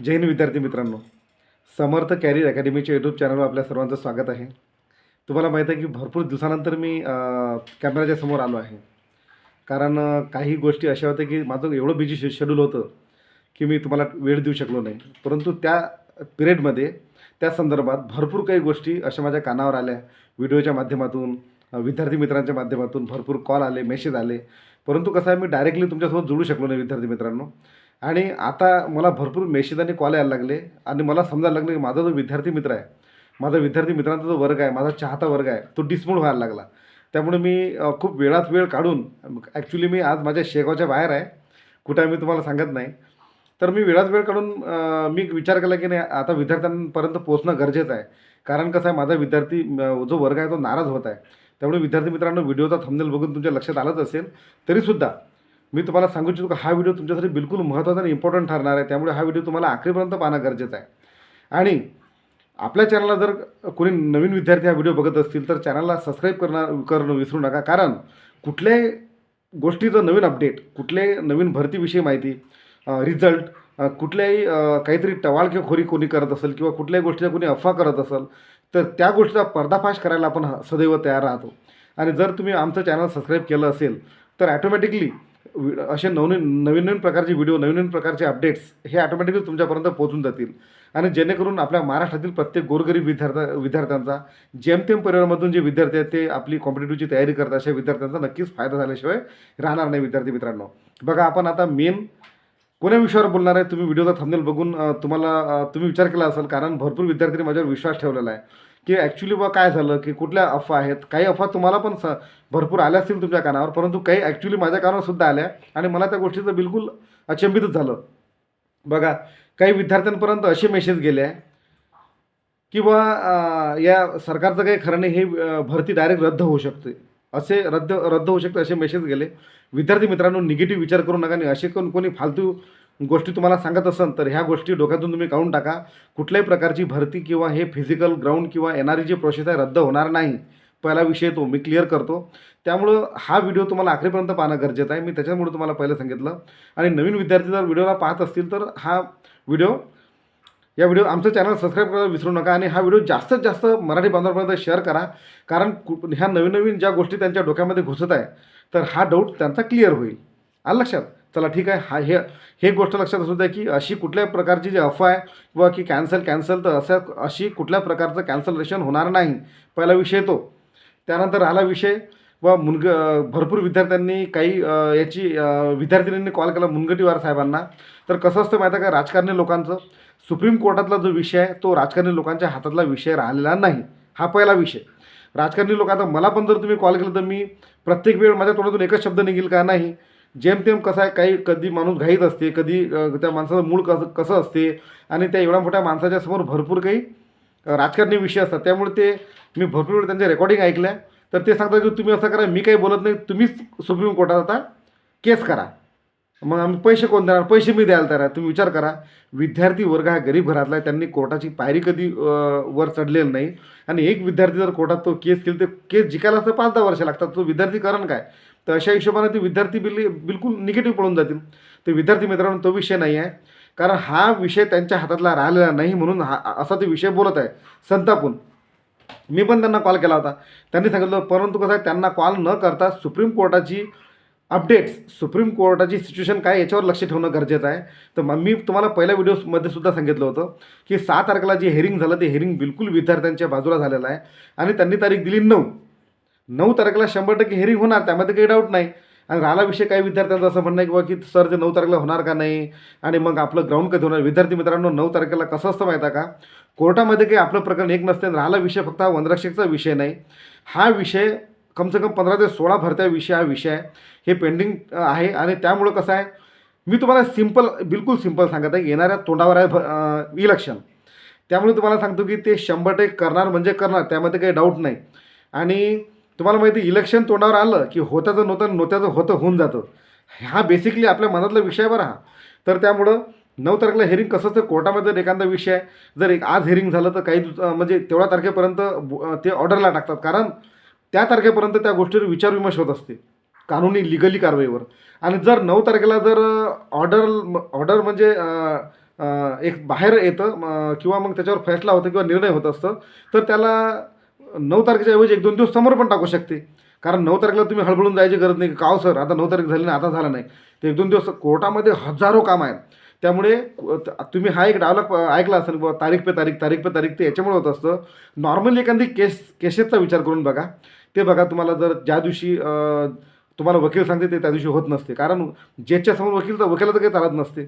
जैन विद्यार्थी मित्रांनो. समर्थ carrier अकॅडमीच्या YouTube चॅनलवर आपल्या सर्वांचं स्वागत आहे. तुम्हाला माहीत आहे की भरपूर दिवसानंतर मी कॅमेराच्या कॅमेऱ्याच्या समोर आलो आहे. कारण काही गोष्टी अशा होत्या की माझं एवढं बिझी शे शेड्यूल होतं की मी तुम्हाला वेळ देऊ शकलो नाही. परंतु त्या पिरियडमध्ये त्या संदर्भात भरपूर काही गोष्टी अशा माझ्या कानावर आल्या. व्हिडिओच्या माध्यमातून विद्यार्थी मित्रांच्या माध्यमातून भरपूर कॉल आले मेसेज आले. परंतु कसं आहे मी डायरेक्टली तुमच्यासोबत जोडू शकलो नाही विद्यार्थी मित्रांनो. आणि आता मला भरपूर मेसेज आणि कॉल यायला लागले. आणि मला समजायला लागलं की माझा जो विद्यार्थी मित्र आहे माझा विद्यार्थी मित्रांचा जो वर्ग आहे माझा चाहता वर्ग आहे तो डिसमूड व्हायला लागला. त्यामुळे मी खूप वेळात वेळ काढून ॲक्च्युली मी आज माझ्या शेगावच्या बाहेर आहे. कुठे मी तुम्हाला सांगत नाही. तर मी वेळात वेळ काढून मी विचार केला की नाही आता विद्यार्थ्यांपर्यंत पोहोचणं गरजेचं आहे. कारण कसं आहे माझा विद्यार्थी जो वर्ग आहे तो नाराज होत आहे. त्यामुळे विद्यार्थी मित्रांनो व्हिडिओचा थंबनेल बघून तुमच्या लक्षात आलंच असेल. तरीसुद्धा मी तुम्हाला सांगू इच्छितो की हा व्हिडिओ तुमच्यासाठी बिलकुल महत्त्वाचा आणि इम्पॉर्टंट ठरणार आहे. त्यामुळे हा व्हिडिओ तुम्हाला आखरीपर्यंत पाहणं गरजेचं आहे. आणि आपल्या चॅनलला जर कोणी नवीन विद्यार्थी हा व्हिडिओ बघत असतील तर चॅनलला सबस्क्राईब करणार करणं विसरू नका. कारण कुठल्याही गोष्टीचं नवीन अपडेट कुठल्याही नवीन भरतीविषयी माहिती रिझल्ट कुठल्याही काहीतरी टवाळकेखोरी कोणी करत असेल किंवा कुठल्याही गोष्टीचा कोणी अफवा करत असेल तर त्या गोष्टीचा पर्दाफाश करायला आपण सदैव तयार राहतो. आणि जर तुम्ही आमचं चॅनल सबस्क्राईब केलं असेल तर ॲटोमॅटिकली असे नवनवीन नवीन नवीन प्रकारचे व्हिडिओ नवीन नवीन प्रकारचे अपडेट्स हे ऑटोमॅटिकली तुमच्यापर्यंत पोहोचून जातील. आणि जेणेकरून आपल्या महाराष्ट्रातील प्रत्येक गोरगरीब विद्यार्थ्या विद्यार्थ्यांचा जेमतेम परिवारामधून जे विद्यार्थी आहेत ते आपली कॉम्पिटेटिव्हची तयारी करतात अशा विद्यार्थ्यांचा नक्कीच फायदा झाल्याशिवाय राहणार नाही विद्यार्थी मित्रांनो. बघा आपण आता मेन कोण्या विषयावर बोलणार आहे तुम्ही व्हिडिओचा थंबनेल बघून तुम्हाला तुम्ही विचार केला असेल कारण भरपूर विद्यार्थ्यांनी माझ्यावर विश्वास ठेवलेला आहे. की ॲक्च्युली बा काय झालं की कुठल्या अफवा आहेत काही अफवा तुम्हाला पण स भरपूर आल्या असतील तुमच्या कानावर परंतु काही ॲक्च्युली माझ्या कानावर सुद्धा आल्या आणि मला त्या गोष्टीचं बिलकुल अचंबितच झालं. बघा काही विद्यार्थ्यांपर्यंत असे मेसेज गेले आहे की बा या सरकारचं काही खरं नाही हे भरती डायरेक्ट रद्द होऊ शकते. असे रद्द रद्द होऊ शकते असे मेसेज गेले. विद्यार्थी मित्रांनो निगेटिव्ह विचार करू नका आणि असे कोण कोणी फालतू गोष्टी तुम्हाला सांगत असेल तर ह्या गोष्टी डोक्यातून तुम्ही काढून टाका. कुठल्याही प्रकारची भरती किंवा हे फिजिकल ग्राउंड किंवा येणारी जी प्रोसेस आहे रद्द होणार नाही. पहिला विषय तो मी क्लिअर करतो. त्यामुळं हा व्हिडिओ तुम्हाला आखरीपर्यंत पाहणं गरजेचं आहे. मी त्याच्यामुळे तुम्हाला पहिलं सांगितलं. आणि नवीन विद्यार्थी जर व्हिडिओला पाहत असतील तर हा व्हिडिओ या व्हिडिओ आमचं चॅनल सबस्क्राईब करायला विसरू नका. आणि हा व्हिडिओ जास्तीत जास्त मराठी बांधवांपर्यंत शेअर करा. कारण कु ह्या नवीन नवीन ज्या गोष्टी त्यांच्या डोक्यामध्ये घुसत आहे तर हा डाऊट त्यांचा क्लिअर होईल. आलं लक्षात? चला ठीक आहे. हा हे हे गोष्ट लक्षात असू द्या की अशी कुठल्या प्रकारची जी अफवा आहे किंवा की कॅन्सल कॅन्सल तर असं अशी कुठल्या प्रकारचं कॅन्सलेशन होणार नाही. पहिला विषय तो. त्यानंतर राहिला विषय व मुनग भरपूर विद्यार्थ्यांनी काही याची विद्यार्थिनींनी कॉल केला मुनगटीवार साहेबांना. तर कसं असतं माहिती आहे का? राजकारणी लोकांचं सुप्रीम कोर्टातला जो विषय आहे तो राजकारणी लोकांच्या हातातला विषय राहिलेला नाही. हा पहिला विषय. राजकारणी लोक आता मला पण जर तुम्ही कॉल केला तर मी प्रत्येक वेळ माझ्या तोंडातून एकच शब्द निघेल का? नाही. जेमतेम कसं आहे काही कधी माणूस घाईत असते कधी त्या माणसाचं मूळ कसं कसं असते आणि त्या एवढ्या मोठ्या माणसाच्या समोर भरपूर काही राजकारणी विषय असतात. त्यामुळे ते मी भरपूर वेळ त्यांच्या रेकॉर्डिंग ऐकल्या. तर ते सांगतात की तुम्ही असं करा मी काही बोलत नाही तुम्हीच सुप्रीम कोर्टात आता केस करा. मग आम्ही पैसे कोण देणार? पैसे मी द्यायला तयार आहे. तुम्ही विचार करा. विद्यार्थी वर्ग हा गरीब घरातला आहे त्यांनी कोर्टाची पायरी कधी वर चढलेलं नाही. आणि एक विद्यार्थी जर कोर्टात तो केस केली तर केस जिकायला असं पाच दहा वर्ष लागतात. तो विद्यार्थी करण काय? तर अशा हिशोबाने ते विद्यार्थी बिल बिलकुल निगेटिव्ह पळून जातील. तर विद्यार्थी मित्रांनो तो विषय नाही आहे. कारण हा विषय त्यांच्या हातातला राहिलेला नाही म्हणून हा असा ते विषय बोलत आहे. संतापून. मी पण त्यांना कॉल केला होता. त्यांनी सांगितलं परंतु कसं आहे त्यांना कॉल न करता सुप्रीम कोर्टाची अपडेट्स सुप्रीम कोर्टाची सिच्युएशन काय याच्यावर लक्ष ठेवणं गरजेचं आहे. तर मग मी तुम्हाला पहिल्या व्हिडिओमध्ये सुद्धा सांगितलं होतं की सहा तारखेला जे हेरिंग झालं ते हेरिंग बिलकुल विद्यार्थ्यांच्या बाजूला झालेलं आहे. आणि त्यांनी तारीख दिली नऊ. नऊ तारखेला शंभर टक्के हेरिंग होणार त्यामध्ये काही डाऊट नाही. आणि राहिला विषय काही विद्यार्थ्यांचं असं म्हणणं आहे की बा की सर ते नऊ तारखेला होणार का नाही? आणि मग आपलं ग्राउंड कधी होणार? विद्यार्थी मित्रांनो नऊ तारखेला कसं असतं माहिती आहे का? कोर्टामध्ये काही आपलं प्रकरण एक नसते आणि राहिला विषय फक्त हा वनरक्षकचा विषय नाही. हा विषय कमसे कम पंधरा ते सोळा भरत्या विषय हा विषय आहे हे पेंडिंग आहे. आणि त्यामुळं कसं आहे मी तुम्हाला सिंपल बिलकुल सिंपल सांगत आहे येणाऱ्या तोंडावर आहे इलेक्शन त्यामुळे तुम्हाला सांगतो की ते शंभर टक्के करणार म्हणजे करणार त्यामध्ये काही डाऊट नाही. आणि तुम्हाला माहिती इलेक्शन तोंडावर आलं की होत्याचं नव्हतं नव्हत्याचं होतं होऊन जातं. हा बेसिकली आपल्या मनातला विषय बरं हा. तर त्यामुळं नऊ तारखेला हेरिंग कसं असतं? कोर्टामध्ये जर एखादा विषय आहे जर एक आज हेरिंग झालं तर काही म्हणजे तेवढ्या तारखेपर्यंत ते ऑर्डरला टाकतात. कारण त्या तारखेपर्यंत त्या गोष्टीवर विचारविमर्श होत असते. कानूनी लिगली कारवाईवर. आणि जर नऊ तारखेला जर ऑर्डर ऑर्डर म्हणजे एक बाहेर येतं किंवा मग त्याच्यावर फैसला होतो किंवा निर्णय होत असतं तर त्याला नऊ तारखेच्या ऐवजी एक दोन दिवस समोर पण टाकू शकते. कारण नऊ तारखेला तुम्ही हळबळून जायची गरज नाही. का हो सर? आता नऊ तारीख झाली नाही आता झालं नाही. ते एक दोन दिवस कोर्टामध्ये हजारो काम आहेत. त्यामुळे तुम्ही हा एक डायलॉग ऐकला असेल बुवा तारीख पे तारीख तारीख पे तारीख ते याच्यामुळे होत असतं. नॉर्मली एखादी केस केसेसचा विचार करून बघा. ते बघा तुम्हाला जर ज्या दिवशी तुम्हाला वकील सांगते ते त्या दिवशी होत नसते. कारण ज्याच्यासमोर वकील तर वकिलाचं काही चालत नसते.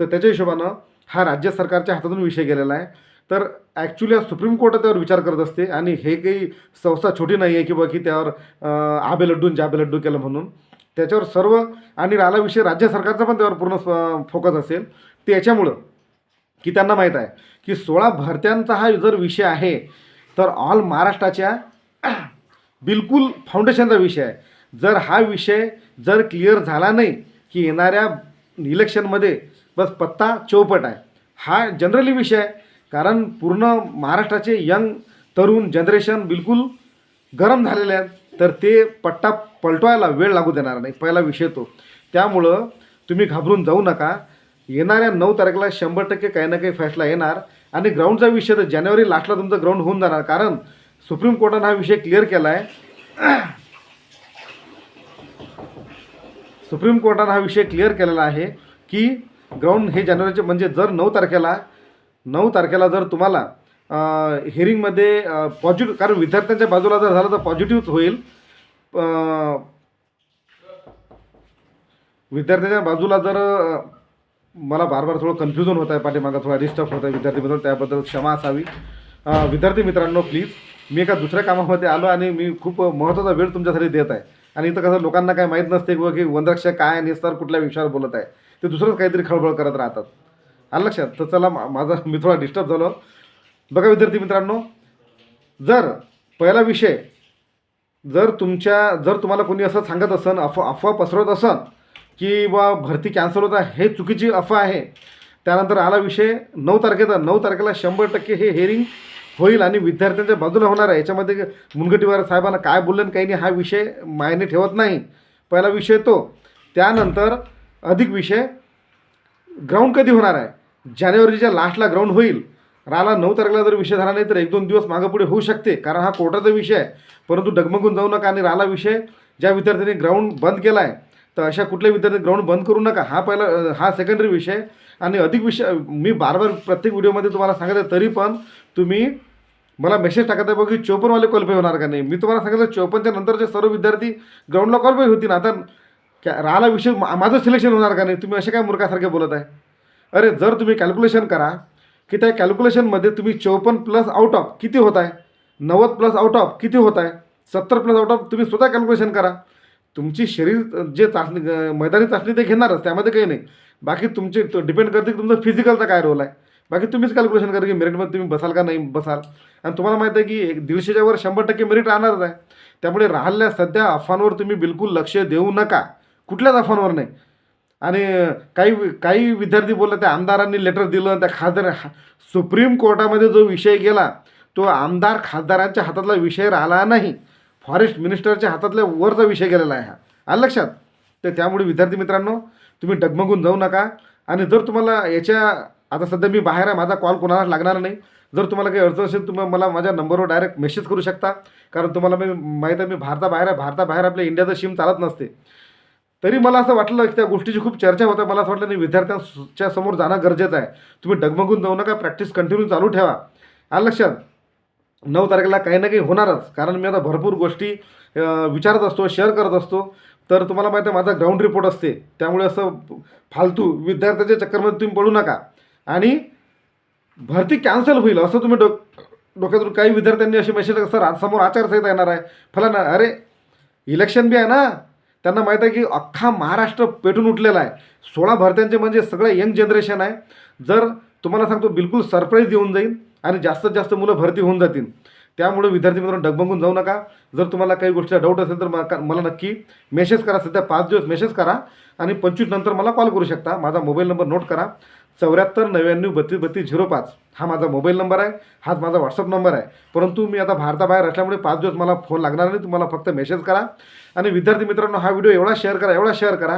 तर त्याच्या हिशोबानं हा राज्य सरकारच्या हातातून विषय गेलेला आहे. तर ॲक्च्युली सुप्रीम कोर्ट त्यावर विचार करत असते आणि हे काही संस्था छोटी नाही आहे की बा की त्यावर आबे लड्डून जाबे लड्डू केलं म्हणून. त्याच्यावर सर्व आणि राहिला विषय राज्य सरकारचा पण त्यावर पूर्ण फोकस असेल. ते याच्यामुळं की त्यांना माहीत आहे की सोळा भरत्यांचा हा जर विषय आहे तर ऑल महाराष्ट्राच्या बिलकुल फाउंडेशनचा विषय आहे. जर हा विषय जर क्लिअर झाला नाही की येणाऱ्या इलेक्शनमध्ये बस पत्ता चौपट आहे. हा जनरली विषय आहे. कारण पूर्ण महाराष्ट्राचे यंग तरुण जनरेशन बिलकुल गरम झालेले आहेत तर ते पट्टा पलटवायला वेळ लागू देणार नाही पहिला विषय तो. त्यामुळं तुम्ही घाबरून जाऊ नका. येणाऱ्या नऊ तारखेला शंभर टक्के काही ना काही फैसला येणार आणि ग्राउंडचा विषय तर जानेवारी लास्टला तुमचं ग्राउंड होऊन जाणार. कारण सुप्रीम कोर्टानं हा विषय क्लिअर केला आहे सुप्रीम कोर्टानं हा विषय क्लिअर केलेला आहे की ग्राउंड हे जानेवारीचे म्हणजे जर नऊ तारखेला नऊ तारखेला जर तुम्हाला हिअरिंगमध्ये पॉझिटिव्ह कारण विद्यार्थ्यांच्या बाजूला जर झालं तर पॉझिटिव्ह होईल. विद्यार्थ्यांच्या बाजूला जर मला बार बार थोडं कन्फ्युजन होत आहे पाठीमागा थोडा डिस्टर्ब होत आहे विद्यार्थीबद्दल त्याबद्दल क्षमा असावी. विद्यार्थी मित्रांनो प्लीज मी एका दुसऱ्या कामामध्ये आलो आणि मी खूप महत्त्वाचा वेळ तुमच्यासाठी देत आहे. आणि इथं कसं लोकांना काय माहीत नसते की की वनरक्ष काय आणि सर कुठल्या विषयावर बोलत आहे. ते दुसरंच काहीतरी खळबळ करत राहतात. आलं लक्षात? तर चला मा- माझा मी थोडा डिस्टर्ब झालो. बघा विद्यार्थी मित्रांनो जर पहिला विषय जर तुमच्या जर तुम्हाला कोणी असं सांगत असन अफवा अफवा पसरवत असन की बा भरती कॅन्सल होत आहे हे चुकीची अफवा आहे. त्यानंतर आला विषय नऊ तारखेचा नऊ तारखेला शंभर टक्के हे हेअरिंग होईल आणि विद्यार्थ्यांच्या बाजूला होणार आहे. याच्यामध्ये मुनगटीवार साहेबांना काय बोलले आणि काही नाही हा विषय मायने ठेवत नाही. पहिला विषय तो. त्यानंतर अधिक विषय ग्राउंड कधी होणार आहे? जानेवारीच्या लास्टला ग्राउंड होईल. राहिला नऊ तारखेला जर विषय झाला नाही तर एक दोन दिवस मागं पुढे होऊ शकते कारण हा कोर्टाचा विषय आहे. परंतु डगमगून जाऊ नका आणि राहिला विषय ज्या विद्यार्थ्यांनी ग्राउंड बंद केला आहे तर अशा कुठल्या विद्यार्थी ग्राउंड बंद करू नका. हा पहिला हा सेकंडरी विषय आणि अधिक विषय मी बार बार प्रत्येक व्हिडिओमध्ये तुम्हाला सांगत आहे तरी पण तुम्ही मला मेसेज टाकत आहे बघ की चोपनवाले क्वालिफाय होणार का नाही. मी तुम्हाला सांगितलं चोपनच्या नंतरचे सर्व विद्यार्थी ग्राउंडला क्वालिफाय होतील. आता क्या राहिला विषय मा- माझं सिलेक्शन होणार का नाही? तुम्ही असे काय मुर्खासारखे बोलत आहे? अरे जर तुम्ही कॅल्क्युलेशन करा की त्या कॅल्क्युलेशनमध्ये तुम्ही चौपन्न प्लस आउट ऑफ किती होत आहे? नव्वद प्लस आउट ऑफ किती होत आहे? सत्तर प्लस आउट ऑफ तुम्ही स्वतः कॅल्क्युलेशन करा. तुमची शरीर जे चाचणी मैदानी चाचणी ते घेणारच त्यामध्ये काही नाही. बाकी तुमचे डिपेंड करते की तुमचा फिजिकलचा काय रोल आहे. बाकी तुम्हीच कॅल्क्युलेशन करा की मेरिटमध्ये तुम्ही बसाल का नाही बसाल. आणि तुम्हाला माहीत आहे की एक दीडशेच्या वर शंभर टक्के मेरिट राहणारच आहे. त्यामुळे राहिल्या सध्या अफवांवर तुम्ही बिलकुल लक्ष देऊ नका. कुठल्याच अफवांवर नाही. आणि काही काही विद्यार्थी बोलले त्या आमदारांनी लेटर दिलं त्या खासदार सुप्रीम कोर्टामध्ये जो विषय गेला तो आमदार खासदारांच्या हातातला विषय राहिला नाही. फॉरेस्ट मिनिस्टरच्या हातातल्या वरचा विषय गेलेला आहे हा. आलं लक्षात? तर त्यामुळे विद्यार्थी मित्रांनो तुम्ही डगमगून जाऊ नका. आणि जर तुम्हाला याच्या आता सध्या मी बाहेर आहे माझा कॉल कोणाला लागणार नाही. जर तुम्हाला काही अडचण असेल तुम्ही मला माझ्या नंबरवर डायरेक्ट मेसेज करू शकता. कारण तुम्हाला मी माहीत आहे मी भारताबाहेर आहे. भारताबाहेर आपल्या इंडियाचं सिम चालत नसते. तरी मला असं वाटलं की त्या गोष्टीची खूप चर्चा होते मला असं वाटलं नाही विद्यार्थ्यांच्या समोर जाणं गरजेचं आहे. तुम्ही डगमगून जाऊ नका प्रॅक्टिस कंटिन्यू चालू ठेवा. आलं लक्षात नऊ तारखेला काही ना काही होणारच. कारण मी आता भरपूर गोष्टी विचारत असतो शेअर करत असतो. तर तुम्हाला माहिती आहे माझा ग्राउंड रिपोर्ट असते. त्यामुळे असं फालतू विद्यार्थ्याच्या चक्करमध्ये तुम्ही पडू नका. आणि भरती कॅन्सल होईल असं तुम्ही डो डोक्यातून काही विद्यार्थ्यांनी असे मेसेज सर आज समोर आचारसंहिता येणार आहे. फलाना अरे इलेक्शन बी आहे ना. त्यांना माहीत आहे की अख्खा महाराष्ट्र पेटून उठलेला आहे. सोळा भरत्यांचे म्हणजे सगळं यंग जनरेशन आहे. जर तुम्हाला सांगतो बिलकुल सरप्राईज येऊन जाईल आणि जास्तीत जास्त मुलं भरती होऊन जातील. त्यामुळे विद्यार्थी मित्रांनो डगमगून जाऊ नका. जर तुम्हाला काही गोष्टीचा डाऊट असेल तर मला मला नक्की मेसेज करा. सध्या पाच दिवस मेसेज करा आणि पंचवीस नंतर मला कॉल करू शकता. माझा मोबाईल नंबर नोट करा. चौऱ्याहत्तर नव्याण्णव बत्तीस बत्तीस झिरो पाच. हा माझा मोबाईल नंबर आहे. हाच माझा व्हॉट्सअप नंबर आहे. परंतु मी आता भारताबाहेर असल्यामुळे पाच दिवस मला फोन लागणार नाही. तुम्हाला फक्त मेसेज करा. आणि विद्यार्थी मित्रांनो हा व्हिडिओ एवढा शेअर करा एवढा शेअर करा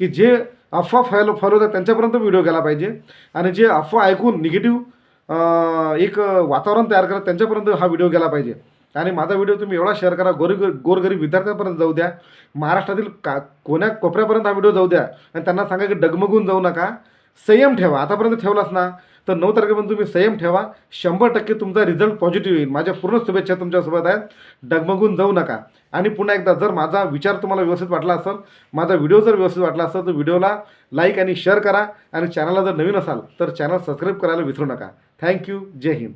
की जे अफवा फॅलो फैलवतात त्यांच्यापर्यंत व्हिडिओ गेला पाहिजे. आणि जे अफवा ऐकून निगेटिव्ह एक वातावरण तयार करत त्यांच्यापर्यंत हा व्हिडिओ गेला पाहिजे. आणि माझा व्हिडिओ तुम्ही एवढा शेअर करा गोरी गोरगरीब विद्यार्थ्यांपर्यंत जाऊ द्या. महाराष्ट्रातील का कोण्या कोपऱ्यापर्यंत हा व्हिडिओ जाऊ द्या. आणि त्यांना सांगा की डगमगून जाऊ नका. संयम ठेवा. आतापर्यंत ठेवलाच ना तर नऊ तारखेपर्यंत तुम्ही संयम ठेवा. शंभर टक्के तुमचा रिझल्ट पॉझिटिव्ह येईल. माझ्या पूर्ण शुभेच्छा तुमच्यासोबत आहेत. डगमगून जाऊ नका. आणि पुन्हा एकदा जर माझा विचार तुम्हाला व्यवस्थित वाटला असेल माझा व्हिडिओ जर व्यवस्थित वाटला असेल तर व्हिडिओला लाईक आणि शेअर करा. आणि चॅनलला जर नवीन असाल तर चॅनल सबस्क्राईब करायला विसरू नका. थँक्यू जय हिंद.